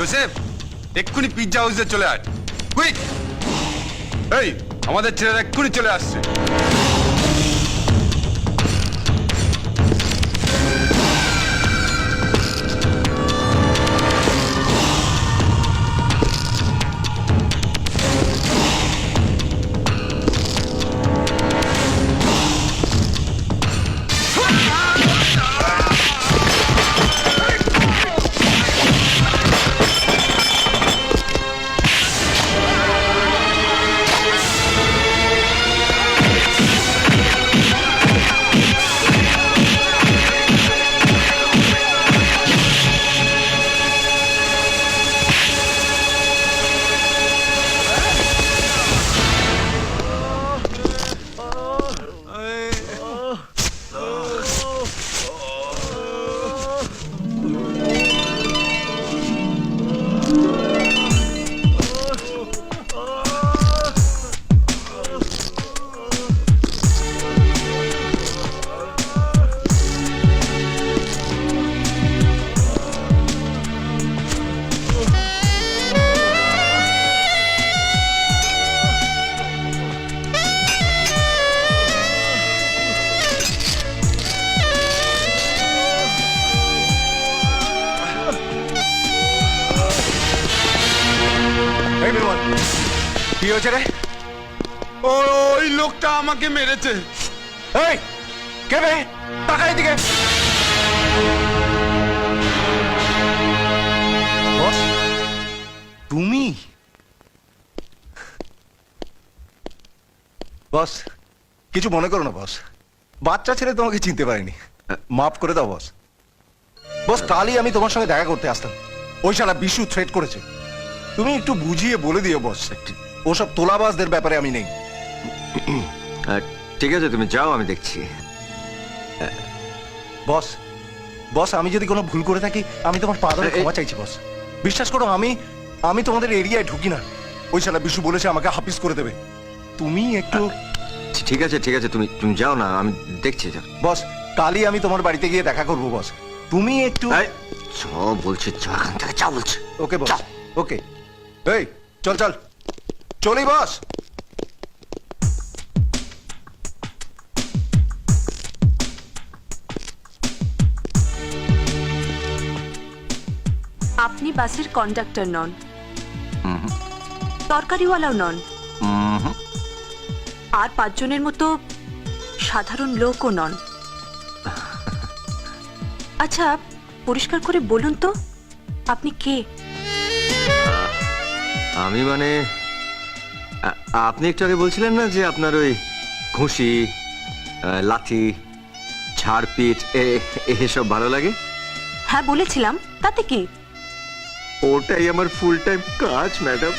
Joseph এক্ষুনি pizza হাউসে চলে আয়। কুইক এই আমাদের ছেলেরা এক্ষুনি চলে আসছে। কি হয়েছে রে? ওই লোকটা আমাকে মেরেছে। এই কে বে টাকা এদিকে। তুমি? বস কিছু মনে করো না বস। বাচ্চা ছেলে তোমাকে চিনতে পারিনি। মাফ করে দাও বস। বস কালই আমি তোমার সঙ্গে দেখা করতে আসতাম। ওই শালা বিশু থ্রেট করেছে। তুমি একটু বুঝিয়ে বলে দিও বস ওসব তোলাবাজদের ব্যাপারে আমি নেই। ঠিক আছে তুমি যাও আমি দেখছি। বস বস আমি যদি কোনো ভুল করে থাকি আমি তোমার পা ধরে ক্ষমা চাইছি বস বিশ্বাস করো আমি আমি তোমাদের এরিয়ায় ঢুকি না। ওই শালা বিশু বলেছে আমাকে হাফিস করে দেবে। তুমি একটু ঠিক আছে ঠিক আছে তুমি তুমি যাও না আমি দেখছি যাও। বস কালই আমি তোমার বাড়িতে গিয়ে দেখা করব বস তুমি একটু চ বলছি চ এখান থেকে যা বলছি। ওকে বস ওকে এই চল চল। চলি বস। আপনি বাসের কন্ডাক্টর নন। তরকারিওয়ালাও নন। আর পাঁচজনের মতো সাধারণ লোকও নন। আচ্ছা পরিষ্কার করে বলুন তো আপনি কে? আমি মানে আপনি একটু আগে বলছিলেন না যে আপনার ওই ঘুষি লাঠি ঝাড়পিট এ- এসব ভালো লাগে? হ্যাঁ বলেছিলাম। তাতে কি? ওটাই আমার ফুল টাইম কাজ ম্যাডাম